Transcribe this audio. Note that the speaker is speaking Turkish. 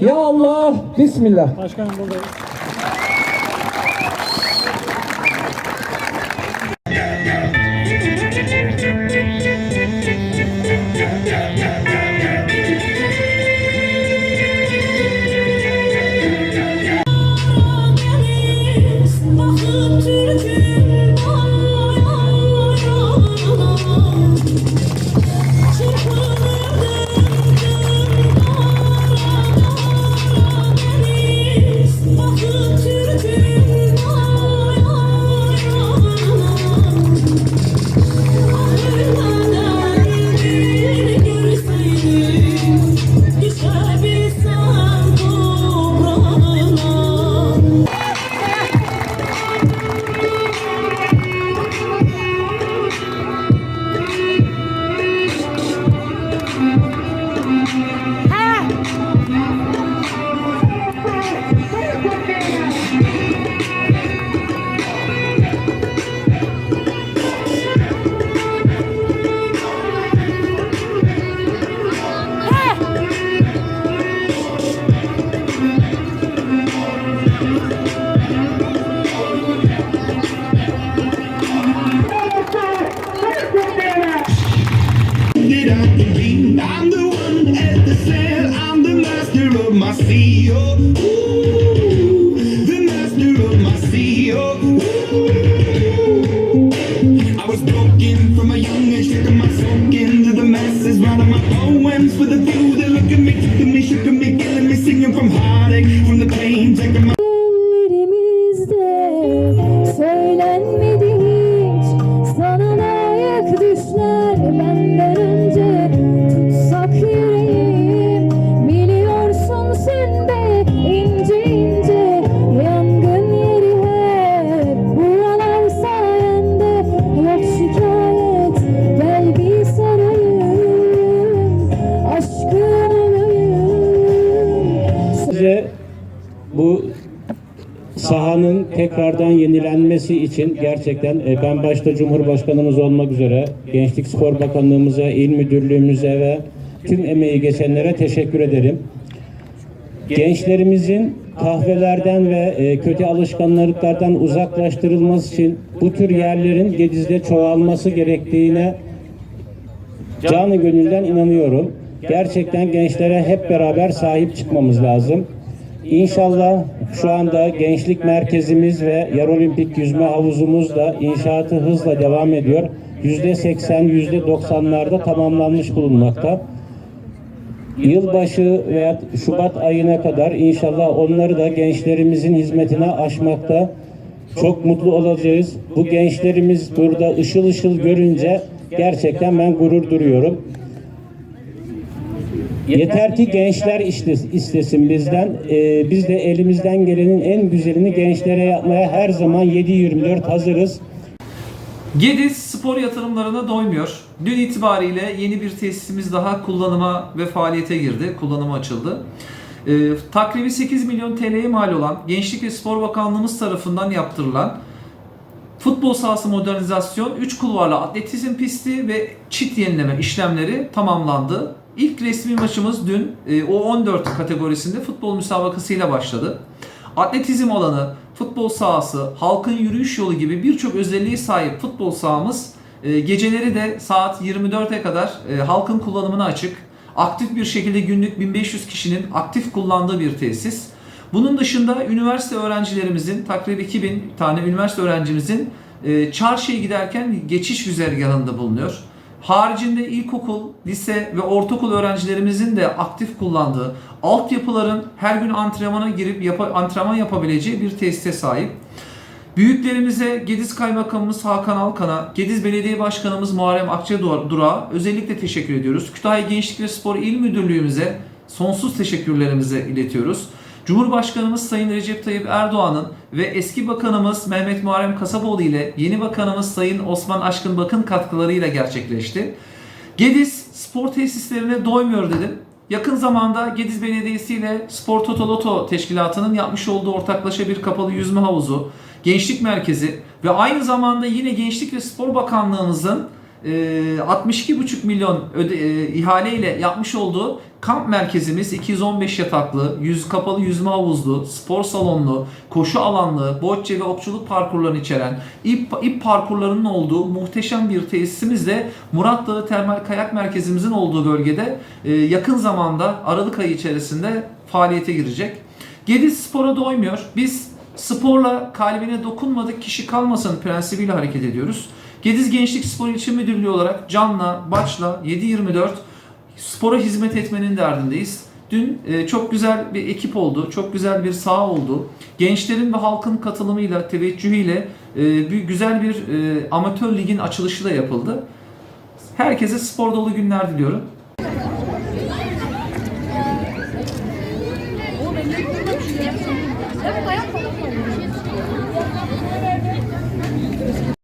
Ya Allah, Bismillah. Başkanım buradayız. said I'm the master of my sea. Ooh. Tekrardan yenilenmesi için gerçekten e, ben başta Cumhurbaşkanımız olmak üzere Gençlik Spor Bakanlığımıza, İl Müdürlüğümüze ve tüm emeği geçenlere teşekkür ederim. Gençlerimizin kahvelerden ve e, kötü alışkanlıklardan uzaklaştırılması için bu tür yerlerin Gediz'de çoğalması gerektiğine canı gönülden inanıyorum. Gerçekten gençlere hep beraber sahip çıkmamız lazım. İnşallah şu anda gençlik merkezimiz ve Yarolimpik yüzme havuzumuz da inşaatı hızla devam ediyor. Yüzde 80, yüzde 90'larda tamamlanmış bulunmakta. Yılbaşı veya Şubat ayına kadar inşallah onları da gençlerimizin hizmetine aşmakta çok mutlu olacağız. Bu gençlerimiz burada ışıl ışıl görünce gerçekten ben gurur duyuyorum. Yeter ki gençler iste- istesin bizden. Ee, biz de elimizden gelenin en güzelini gençlere yapmaya her zaman 7-24 hazırız. Gediz spor yatırımlarına doymuyor. Dün itibariyle yeni bir tesisimiz daha kullanıma ve faaliyete girdi. Kullanıma açıldı. Ee, takribi 8 milyon TL'ye mal olan Gençlik ve Spor Bakanlığımız tarafından yaptırılan futbol sahası modernizasyon, 3 kulvarlı atletizm pisti ve çit yenileme işlemleri tamamlandı. İlk resmi maçımız dün e, O14 kategorisinde futbol müsabakasıyla başladı. Atletizm alanı, futbol sahası, halkın yürüyüş yolu gibi birçok özelliğe sahip futbol sahamız e, geceleri de saat 24'e kadar e, halkın kullanımına açık. Aktif bir şekilde günlük 1500 kişinin aktif kullandığı bir tesis. Bunun dışında üniversite öğrencilerimizin, takribi 2000 tane üniversite öğrencimizin e, çarşıya giderken geçiş güzergahında bulunuyor. Haricinde ilkokul, lise ve ortaokul öğrencilerimizin de aktif kullandığı, altyapıların her gün antrenmana girip yapa- antrenman yapabileceği bir tesise sahip. Büyüklerimize Gediz Kaymakamımız Hakan Alkan'a, Gediz Belediye Başkanımız Muharrem Akçadura özellikle teşekkür ediyoruz. Kütahya Gençlik ve Spor İl Müdürlüğümüze sonsuz teşekkürlerimizi iletiyoruz. Cumhurbaşkanımız Sayın Recep Tayyip Erdoğan'ın ve eski bakanımız Mehmet Muharrem Kasapoğlu ile yeni bakanımız Sayın Osman Aşkın Bakın katkılarıyla gerçekleşti. Gediz spor tesislerine doymuyor dedim. Yakın zamanda Gediz Belediyesi ile Spor Toto Loto Teşkilatı'nın yapmış olduğu ortaklaşa bir kapalı yüzme havuzu, gençlik merkezi ve aynı zamanda yine Gençlik ve Spor Bakanlığımızın 62,5 milyon öde, e, ihale ile yapmış olduğu kamp merkezimiz 215 yataklı, yüz kapalı yüzme havuzlu, spor salonlu, koşu alanlı, bocce ve okçuluk parkurlarını içeren ip, ip parkurlarının olduğu muhteşem bir tesisimizle Murat Dağı Termal Kayak Merkezimizin olduğu bölgede e, yakın zamanda Aralık ayı içerisinde faaliyete girecek. Gediz spora doymuyor. Biz sporla kalbine dokunmadık kişi kalmasın prensibiyle hareket ediyoruz. Gediz Gençlik Spor İlçe Müdürlüğü olarak canla, başla 7-24 spora hizmet etmenin derdindeyiz. Dün e, çok güzel bir ekip oldu, çok güzel bir saha oldu. Gençlerin ve halkın katılımıyla, teveccühüyle e, bir güzel bir e, amatör ligin açılışı da yapıldı. Herkese spor dolu günler diliyorum.